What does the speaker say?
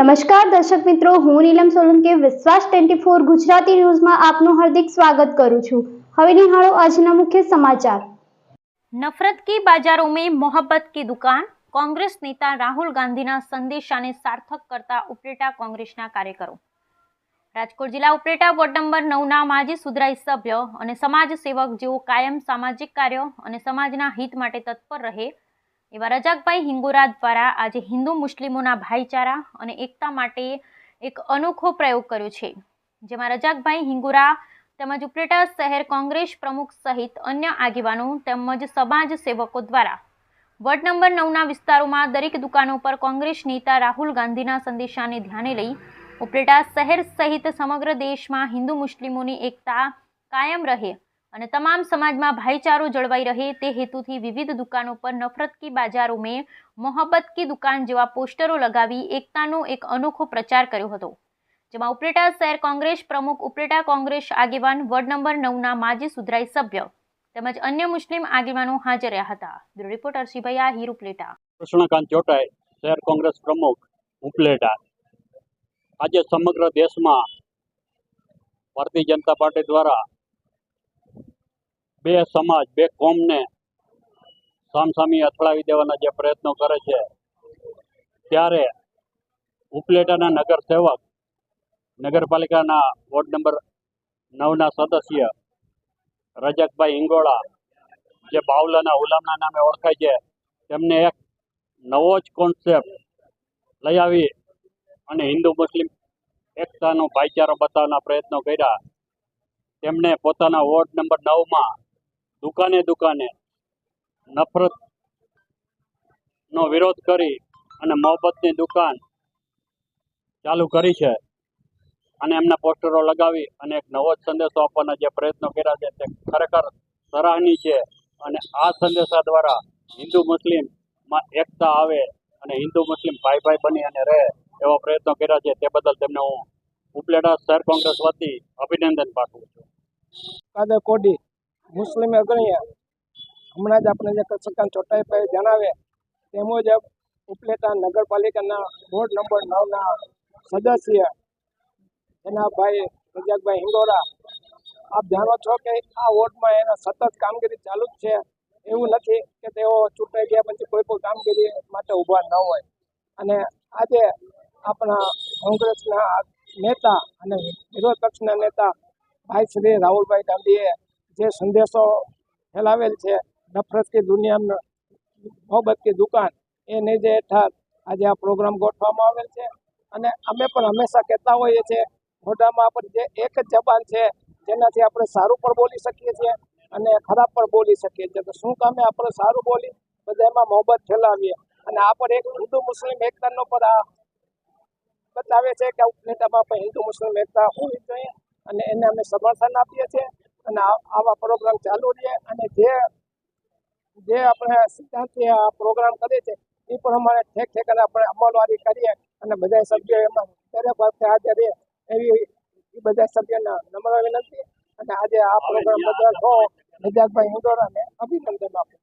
નમસ્કાર દર્શક મિત્રો, હું નીલમ સોલંકી, વિશ્વાસ ટ્વેન્ટી ફોર ગુજરાતી ન્યૂઝમાં આપનું હાર્દિક સ્વાગત કરું છું. હવે નિહાળો આજના મુખ્ય સમાચાર. નફરત કી બાજારો મેં મોહબ્બત કી દુકાન? કોંગ્રેસ નેતા રાહુલ ગાંધીના સંદેશાને સાર્થક કરતા ઉપલેટા કોંગ્રેસના કાર્યકરો. રાજકોટ જિલ્લા ઉપરેટા વોર્ડ નંબર નવના માજી સુધરાઈ સભ્ય અને સમાજ સેવક જેઓ કાયમ સામાજિક કાર્યો અને સમાજના હિત માટે તત્પર રહે એવા રજાકભાઈ હિંગોરા દ્વારા આજે હિન્દુ મુસ્લિમોના ભાઈચારા અને એકતા માટે એક અનોખો પ્રયોગ કર્યો છે. જેમાં રજાકભાઈ હિંગોરા તેમજ ઉપરેટા શહેર કોંગ્રેસ પ્રમુખ સહિત અન્ય આગેવાનો તેમજ સમાજ સેવકો દ્વારા વોર્ડ નંબર નવના વિસ્તારોમાં દરેક દુકાનો પર કોંગ્રેસ નેતા રાહુલ ગાંધીના સંદેશાને ધ્યાને લઈ ઉપલેટા શહેર સહિત સમગ્ર દેશમાં હિન્દુ મુસ્લિમોની એકતા કાયમ રહે અને તમામ સમાજમાં ભાઈચારો જળવાઈ રહે તે હેતુથી વિવિધ દુકાનો પર નફરત કી બાજારો મેં મોહબ્બત કી દુકાન જેવા પોસ્ટરો લગાવી એકતાનો એક અનોખો પ્રચાર કર્યો હતો, જેમાં ઉપલેટા શહેર કોંગ્રેસ પ્રમુખ, ઉપલેટા કોંગ્રેસ આગેવાન, વોર્ડ નંબર નવના માજી સુધરાઈ સભ્ય તેમજ અન્ય મુસ્લિમ આગેવાનો હાજર રહ્યા હતા. Bureau reporter Shibhai Ahir, Upleta. Krishan Kant Chotai શહેર કોંગ્રેસ પ્રમુખ, ઉપલેટા. આજે સમગ્ર દેશમાં ભારતીય જનતા પાર્ટી દ્વારા બે સમાજ, બે કોમને સામસામી અથડાવી દેવાના જે પ્રયત્નો કરે છે, ત્યારે ઉપલેટાના નગર સેવક નગરપાલિકાના વોર્ડ નંબર નવના સદસ્ય રજકભાઈ હિંગોળા, જે બાવલાના હુલામના નામે ઓળખાય છે, તેમને એક નવો જ કોન્સેપ્ટ લઈ આવી અને હિન્દુ મુસ્લિમ એકતાનો ભાઈચારો બતાવવાના પ્રયત્નો કર્યા. તેમણે પોતાના વોર્ડ નંબર નવમાં દુકાને દુકાને નફરત નો વિરોધ કરી અને મોહબ્બતની દુકાન ચાલુ કરી છે. અને એમના પોસ્ટરો લગાવી અને એક નવો જ સંદેશો આપવાના જે પ્રયત્નો કર્યા છે તે ખરેખર સરાહનીય છે. અને આ સંદેશા દ્વારા હિન્દુ મુસ્લિમમાં એકતા આવે અને હિન્દુ મુસ્લિમ ભાઈ ભાઈ બની અને રહે એવા પ્રયત્નો કર્યા છે તે બદલ તેમને હું ઉપલેટા શહેર કોંગ્રેસ વતી અભિનંદન પાઠવું છું. કોડી મુસ્લિમ અગ્રણીએ હમણાં જ આપણે જે કૃષ્ણકાંત ચોટાઈભાઈ જણાવે તે મુજબ ઉપલેટા નગરપાલિકાના વોર્ડ નંબર નવના સદસ્ય એના ભાઈ રજાકભાઈ હિંગોરા આપ જાણો છો કે આ વોર્ડમાં એના સતત કામગીરી ચાલુ જ છે. એવું નથી કે તેઓ ચૂંટાઈ ગયા પછી કોઈ પણ કામગીરી માટે ઊભા ન હોય. અને આજે આપણા કોંગ્રેસના નેતા અને વિરોધ પક્ષના નેતા ભાઈ શ્રી રાહુલભાઈ ગાંધીએ જે સંદેશો ફેલાવેલ છે, નફરત કી દુનિયામાં મોહબત કે દુકાન એને જે હેઠળ આજે આ પ્રોગ્રામ ગોઠવવામાં આવેલ છે. અને અમે પણ હંમેશા કહેતા હોઈએ છીએ, મોઢામાં આપણે જે એક જ જબાન છે, જેનાથી આપણે સારું પણ બોલી શકીએ છીએ અને ખરાબ પણ બોલી શકીએ છીએ. તો શું કામે આપણે સારું બોલી, બધા એમાં મોહબ્બત ફેલાવીએ? અને આપણે એક હિન્દુ મુસ્લિમ એકતાનો પણ આ બતાવે છે કે ઉપનેતામાં પણ હિન્દુ મુસ્લિમ એકતા હોવી જોઈએ અને એને અમે સમર્થન આપીએ છીએ. અને આવા પ્રોગ્રામ ચાલુ રહે અને જે જે આપણે સિદ્ધાંતથી આ પ્રોગ્રામ કરીએ છીએ એ પણ અમારે ઠેક ઠેકાને આપણે અમલવારી કરીએ અને બધા સભ્યો એમાં દરેક વખતે હાજર રહે એવી એ બધા સભ્યોને નમ્ર વિનંતી. અને આજે આ પ્રોગ્રામ બદલ હો રજાકભાઈ હિંડોરાને અભિનંદન આપું છું.